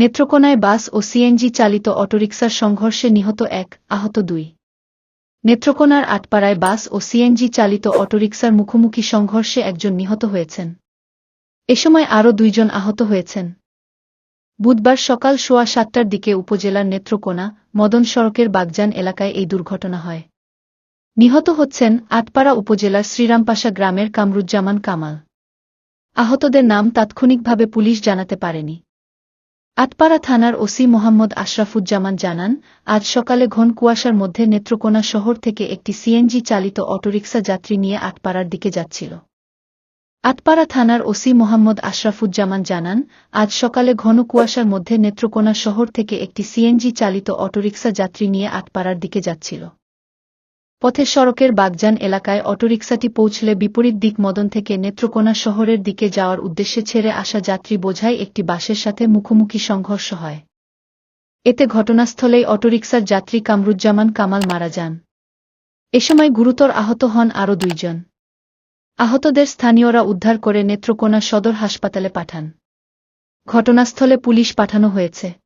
নেত্রকোনায় বাস ও CNG চালিত অটোরিকশার সংঘর্ষে নিহত এক, আহত দুই। নেত্রকোনার আটপাড়ায় বাস ও সিএনজি চালিত অটোরিকশার মুখোমুখি সংঘর্ষে একজন নিহত হয়েছেন। এ সময় আরও দুইজন আহত হয়েছেন। বুধবার সকাল সোয়া সাতটার দিকে উপজেলার নেত্রকোনা, মদন সড়কের বাগজান এলাকায় এই দুর্ঘটনা হয়। নিহত হচ্ছেন আটপাড়া উপজেলার শ্রীরামপাশা গ্রামের কামরুজ্জামান কামাল। আহতদের নাম তাৎক্ষণিকভাবে পুলিশ জানাতে পারেনি। আটপাড়া থানার ওসি মোহাম্মদ আশরাফুজ্জামান জানান, আজ সকালে ঘন কুয়াশার মধ্যে নেত্রকোনা শহর থেকে একটি সিএনজি চালিত অটোরিকশা যাত্রী নিয়ে আটপাড়ার দিকে যাচ্ছিল। আটপাড়া থানার ওসি মোহাম্মদ আশরাফুজ্জামান জানান, আজ সকালে ঘন কুয়াশার মধ্যে নেত্রকোনা শহর থেকে একটি সিএনজি চালিত অটোরিকশা যাত্রী নিয়ে আটপাড়ার দিকে যাচ্ছিল। পথে সড়কের বাগজান এলাকায় অটোরিকশাটি পৌঁছলে বিপরীত দিক মদন থেকে নেত্রকোনা শহরের দিকে যাওয়ার উদ্দেশ্যে ছেড়ে আসা যাত্রী বোঝাই একটি বাসের সাথে মুখোমুখি সংঘর্ষ হয়। এতে ঘটনাস্থলেই অটোরিকশার যাত্রী কামরুজ্জামান কামাল মারা যান। এ সময় গুরুতর আহত হন আরও দুইজন। আহতদের স্থানীয়রা উদ্ধার করে নেত্রকোনা সদর হাসপাতালে পাঠান। ঘটনাস্থলে পুলিশ পাঠানো হয়েছে।